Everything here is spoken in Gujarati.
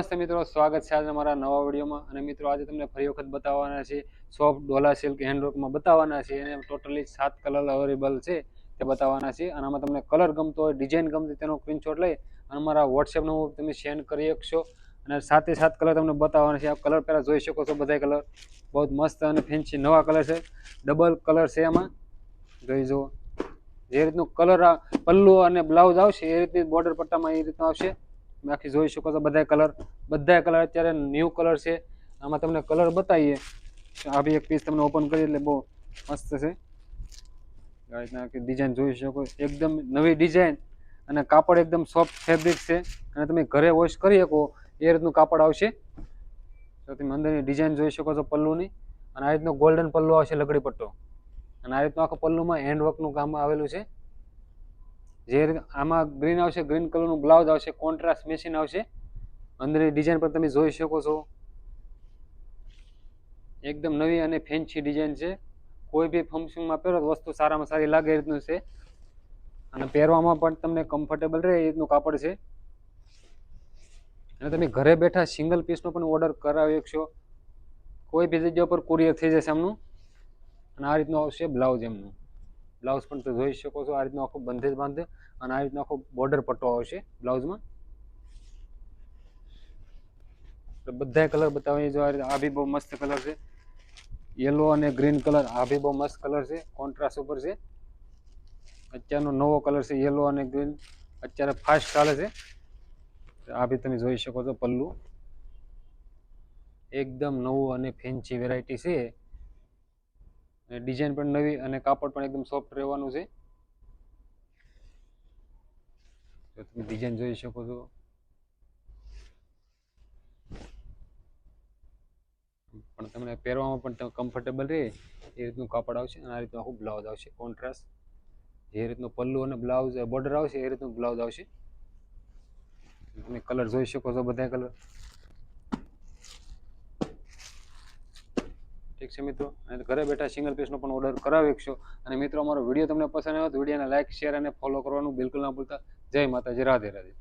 નમસ્તે મિત્રો, સ્વાગત છે આજે મારા નવા વિડીયોમાં. અને મિત્રો, આજે તમને ફરી વખત બતાવવાના છે સોફ્ટ ડોલા, સિલ્ક હેન્ડવર્કમાં બતાવવાના છે. અને ટોટલી સાત કલર અવેલેબલ છે, તે બતાવવાના છે. અને આમાં તમને કલર ગમતો હોય, ડિઝાઇન ગમતી તેનો સ્ક્રીનશોટ લઈ અને મારા વોટ્સએપ નંબર તમે સેન્ડ કરી શકશો. અને સાતે સાત કલર તમને બતાવવાના છે. આ કલર પહેલાં જોઈ શકો છો બધા કલર. બહુ મસ્ત અને ફેન્સી નવા કલર છે. ડબલ કલર છે એમાં જોઈ જુઓ. જે રીતનું કલર પલ્લુ અને બ્લાઉઝ આવશે, એ રીતની બોર્ડર પટ્ટામાં એ રીતનું આવશે. તમે આખી જોઈ શકો છો બધા કલર બધા કલર અત્યારે ન્યૂ કલર છે. આમાં તમને કલર બતાવીએ. આ બી એક પીસ તમને ઓપન કરી એટલે બહુ મસ્ત છે. આ રીતના આખી ડિઝાઇન જોઈ શકો. એકદમ નવી ડિઝાઇન અને કાપડ એકદમ સોફ્ટ ફેબ્રિક છે. અને તમે ઘરે વોશ કરી શકો. એ રીતનું કાપડ આવશે. તો તમે અંદરની ડિઝાઇન જોઈ શકો છો પલ્લુની. અને આ રીતનો ગોલ્ડન પલ્લુ આવશે લકડી પટ્ટો. અને આ રીતનું આખો પલ્લુમાં હેન્ડવર્કનું કામ આવેલું છે. જે આમાં ગ્રીન આવશે ગ્રીન કલરનું બ્લાઉઝ આવશે કોન્ટ્રાસ્ટ મેશિન આવશે. અંદરની ડિઝાઇન પણ તમે જોઈ શકો છો. એકદમ નવી અને ફેન્સી ડિઝાઇન છે. કોઈ બી ફંક્શનમાં પહેરો વસ્તુ સારામાં સારી લાગે એ રીતનું છે. અને પહેરવામાં પણ તમને કમ્ફર્ટેબલ રહે એ રીતનું કાપડ છે. અને તમે ઘરે બેઠા સિંગલ પીસનો પણ ઓર્ડર કરાવી શકશો. કોઈ બી જગ્યા પર કુરિયર થઈ જશે એમનું અને આ રીતનું આવશે બ્લાઉઝ એમનું. બ્લાઉઝ પણ તમે જોઈ શકો છો, આ રીતનો આખો બંધેજ બાંધે અને આ રીતનો આખો બોર્ડર પટ્ટો આવશે બ્લાઉઝમાં. બધા કલર બતાવીએ જો આ રીતે બી બહુ મસ્ત કલર છે. યલો અને ગ્રીન કલર આ બી બહુ મસ્ત કલર છે કોન્ટ્રાસ્ટ ઉપર છે. અત્યારનો નવો કલર છે યલો અને ગ્રીન અત્યારે ફાસ્ટ ચાલે છે. આ બી તમે જોઈ શકો છો પલ્લુ. એકદમ નવું અને ફેન્સી વેરાયટી છે. અને ડિઝાઇન પણ નવી અને કાપડ પણ એકદમ સોફ્ટ રહેવાનું છે. તો તમે ડિઝાઇન જોઈ શકો છો. પણ તમને પહેરવામાં પણ તમે કમ્ફર્ટેબલ રહે એ રીતનું કાપડ આવશે અને આ રીતનું આખું બ્લાઉઝ આવશે. કોન્ટ્રાસ્ટ જે રીતનું પલ્લુ અને બ્લાઉઝ બોર્ડર આવશે એ રીતનું બ્લાઉઝ આવશે. તમે કલર જોઈ શકો છો બધા કલર ઠીક છે મિત્રો? અને ઘરે બેઠા સિંગલ પીસનો પણ ઓર્ડર કરાવી શકશો અને મિત્રો, અમારો વીડિયો તમને પસંદ આવ્યો તો વિડીયોને લાઇક શેર અને ફોલો કરવાનું બિલકુલ ના ભૂલતા. જય માતાજી, રાધે રાધે.